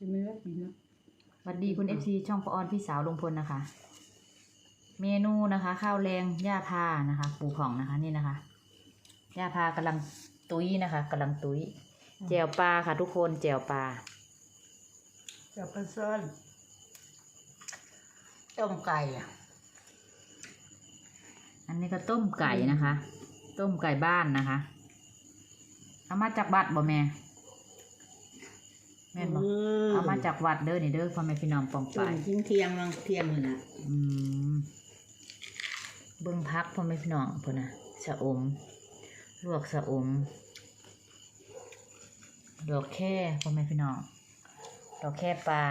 กินไม่ได้กินนะสวัสดีคุณเอฟซีช่องปออนพี่สาวลุงพลนะคะ เมนูนะคะ ข้าวแรงย่าพานะคะ ปูของนะคะนี่นะคะย่าพากำลังตุ้ยนะคะกำลังตุ้ยแจวปลาค่ะ ทุกคนแจวปลาจับปลาซ่อนต้มไก่อะอันนี้ก็ต้มไก่นะคะ ต้มไก่บ้านนะคะเอามาจากวัดบ่แม่ แม่นบ่เอามาจากวัดเด้อนี่เด้อพ่อแม่พี่น้องปองต้ไปมทิ้งเที่ยงวังเที่ยงนี่นะอืมเบิ่งพักพ่อแม่พี่น้องพุ่นน่ะสะอมลวกสะอมดอกแค่พ่อแม่พี่น้องดอกแค่ปลา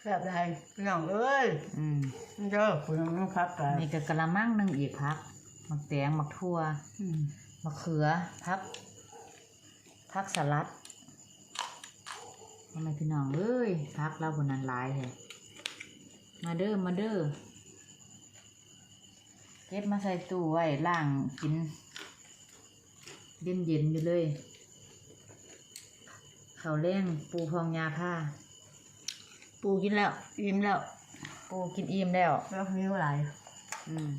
แซ่บได้พี่น้องเอ้ยอืมนี่เด้อคุณน้องพักกันนี่ก็กะละมังหนึงอีกพักมักแตงมักทั่วอืมมะเขือพัก พักสลัดพ่อแม่พี่น้องเอ้ยพักเราบนนั้นหลายเลยมาเด้อมาเด้อเก็บมาใส่ตู้ไว้ล่างกิน เย็นเย็นๆอยู่เลยข้าวแรงปูพองยาผ้า ปูกินแล้ว อิ่มแล้ว ปูกินอิ่มแล้วแล้วมีอะไรอืม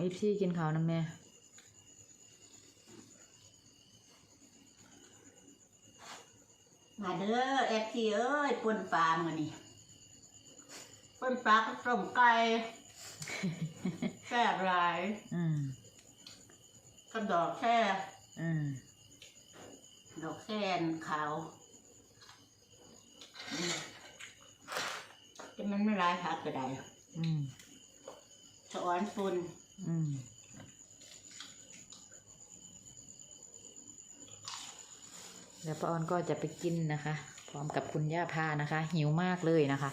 ห้องอีฟซี่กินข้าวนะแม่มาเด้อเอฟซีเอ้ยปนปลามานี่ปนปลาก็ต้มไก่แซ่บหลายอืมกระดอกแค่อืมดอกแค่นขาวอืมแต่มันไม่ร้ายพักก็ได้อืมสะอ้อนปุน อืมแล้วป้าออนก็จะไปกินนะคะ พร้อมกับคุณย่าพานะคะ หิวมากเลยนะคะ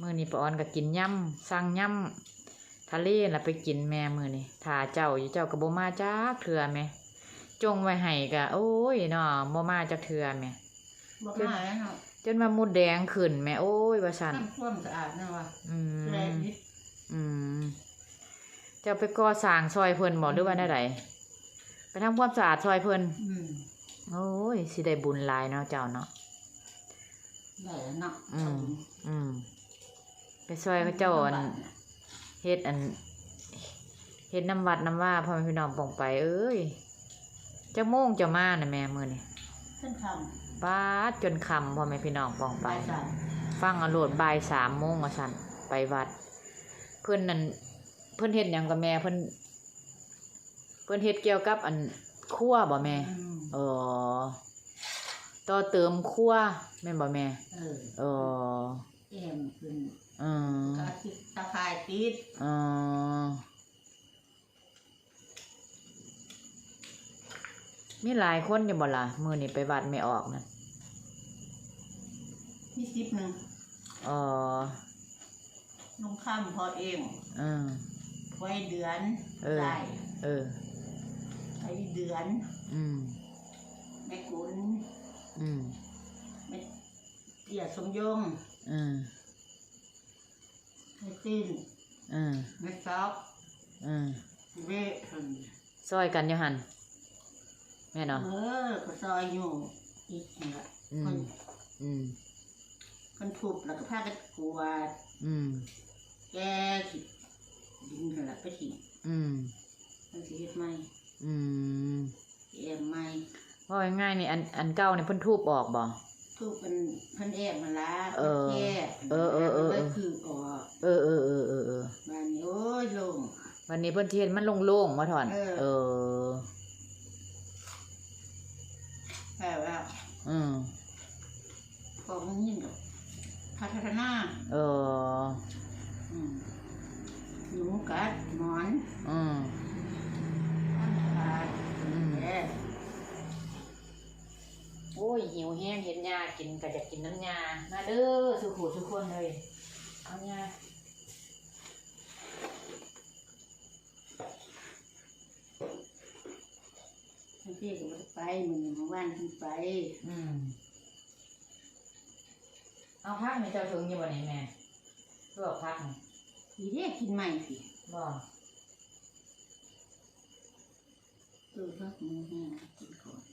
มื่อนี้ป้าออนก็กินย่ำสั่งย่ำทะเลแล้วไปกินแม่มือนี้ถ้าเจ้าอยู่เจ้ากับโบมาจ้าเถื่อแม่จงไว้ให้กะโอ้ยเนาะโบมาจากเถื่อแม่บอกมาแล้วเนาะจนมามุดแดงขึ้นแม่โอ้ยว่าสันทำความสะอาดนะวะอืแรงมนิดอืมเจ้าไปก่อสร้างซอยเพิ่นบอกหรือว่าได้ไดไปทำความสะอาดซอยเพิ่นอืมโอ้ยสิได้บุญหลายเนาะเจ้าเนาะได้แล้วเนาะอืมอืมไปซอยเขาเจ้าอันเฮ็ดอันเฮ็ดน้ำวัดน้ำว่าพ่อแม่พี่น้องปองไป เอ้ยเจ้าโมงเจ้ามาน่ะแม่มื้อนี่ขึ้นคป้าดจนค่ำพ่อแม่พี่น้องปองำไปไปสั่นฟังเอาโหลดบ่ายสามโมงว่าซั่นไปวัด เพิ่นนั่น เพิ่นเฮ็ดหยังกับแม่เพิ่นเพิ่นเฮ็ดเกี่ยวกับอันครัวบ่แม่อืมเออต่อเติมครัวแม่นบ่แม่เออเออเอ็มขึ้นอืมกระติกตะไคร้ติดอืมมีหลายคนอยู่บ่ล่ะมื้อนี้ไปวัดไม่ออกนั่นมีซิปหนึ่งเออนุ่งข้ามพอเอง อืม ไว้เดือนเออ ได้เออ ไว้เดือนอืม แม่กุนอืมแม่เตี้ยสมยงอืมแม่ติ้นอืมแม่ซอกอืมเวะหั่นซอยกันอยู่หั่นแม่เอเนาะอก็ซอยอยู่อีกนี่ละอืคมนอืม คนทุบแล้วก็พากันกวาดอืม แกขี ดดินนั่นแหละไปทิ้งอืม มันสิเฮ็ดใหม่อืมแอมใหม่ว่าง่ายๆนี่อันอันเก่านี่เพิ่นทูบออกบ่ ทุบเป็นเพันแอมมาละเออแก้เออเออเออมันก็คือออกเออเออเออเออเออบ้านนี้โอ้ยลง วันนี้เพิ่นสิเฮ็ดมันโล่งๆว่าถอน เออ เออ แบบว่าอืม พอมันยิ่งกับพัฒนา เอออืมหนูกัดหมอน อืม ทำสะอาด อืม แย่ โอ้ยหิวแห้งเห็นยากินก็อยากกินน้ำยามาเด้อสุขุทุกคนเลยเอายาทั้งที่ก็บ่ได้ไปมึงเมื่อวานเพิ่งไปอืมเอาพักในเจ้าถึงอยู่บ่นี่แม่ลวกพักนี่ทีเรียกกินใหม่สิบ่ตื่นก็มือแห้งกินก่อน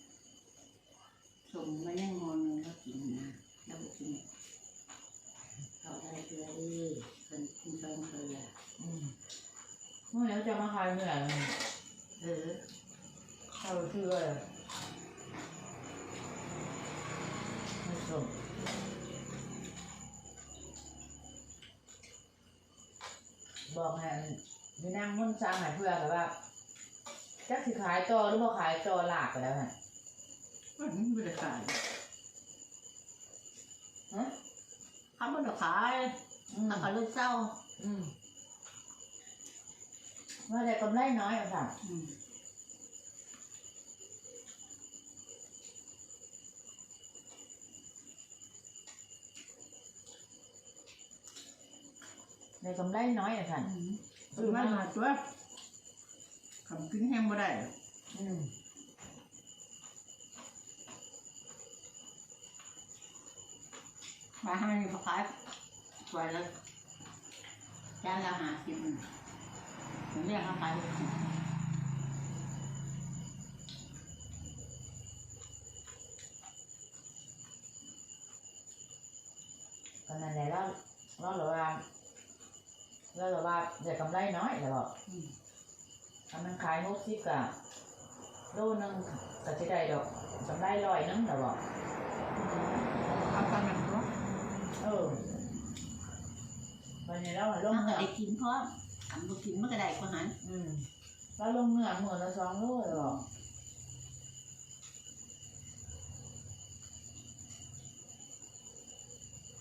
ส่งมายังงอนเงินแล้วกินนะแล้วก็กินเขาได้เกลือดีคนกินตอนเกลืออืมเมื่อแล้วจะมาขายเมื่อไหร่เออเข้าชื่อเลยไม่ส่งบอกให้มีนางมุ่นสร้างให้เพื่อแบบว่าจักสิขายต่อหรือบ่ขายต่อหลากไปแล้วฮะ มันไม่ได้ขายฮะเขาไม่ได้ขายอืมแล้วเขาเลยเศร้าอืมว่าแต่กำไรน้อยอะค่ะอืมในกำไรน้อยอะค่ะ อืมซื้อมาหาตัวคำกินแห้งบ่ได้ อืม มาให้เขาขายสวยแล้วจานละห้าสิบผมเรียกเขาขายหกสิบตอนนั้นแหละเราเราเหลือว่าเราเหลือว่าเดี๋ยวกำไรน้อยเดี๋ยวบอกอืมถ้ามันขายหกสิบกะโลนึงก็จะได้ดอกกำไรร้อยนึงเดี๋ยวบอกเอาไปมันก็ เออวันนี้เราลงมันก็เนื้อได้กินเพราะทำบุกินมันก็ได้ก็หันอืมเราลงเนื้อหมื่นละสองโลเดี๋ยวบอก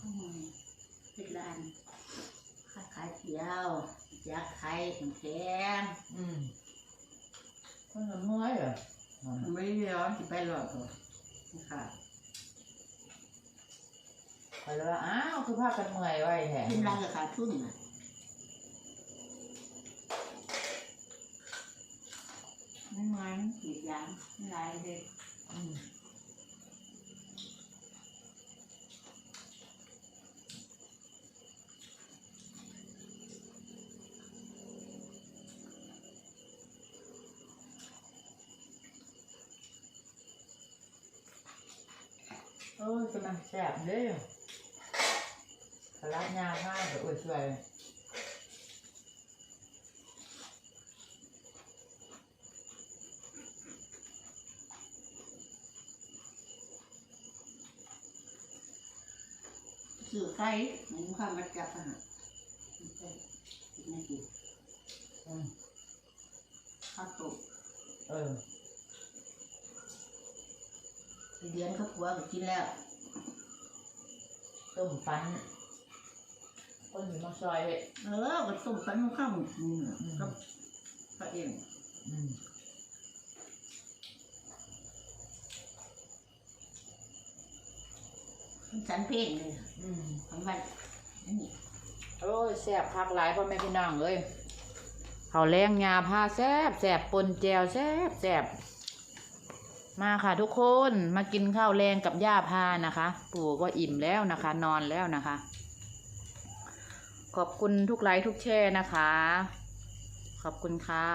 อืมเป็นร้านค้าขายเดียวอยากขายแพงอืมคนละเมื่อยเหรอ ๆไม่ย้อนสิไปหรอกค่ะ ไปเลยว่าอ้าวคือพากันเมื่อยไว้แท้กินร้านก็ขาดทุนน่ะไม่ไงมันกรีดยางไม่ไรเลยอืมโอ้ยกำลังแซ่บเด้อ สลัดยามากเดี๋ยวอวยช่วยสื่อไก่เหมือนความมัดจับอะฮะกินไม่กินอืมข้าวตุกเออเดือนข้าวผัวก็กินแล้ว ต้มฟัน คนอยู่มาซอยเว้ยเออก็ต้มฟันมันข้าวมันกินน่ะอืมกับพระเองอืมมันสันเพลงเลยอืมของวันอันนี้โอ้ยแซ่บพักหลายพ่อแม่พี่น้องเลยเขาวแรงยาผ้าแซ่บแซ่บปนแจวแซ่บแซ่บมาค่ะทุกคนมากินข้าวแรงกับย่าพานะคะ ปู่ก็อิ่มแล้วนะคะ นอนแล้วนะคะ ขอบคุณทุกไลค์ทุกแช่นะคะ ขอบคุณค่ะ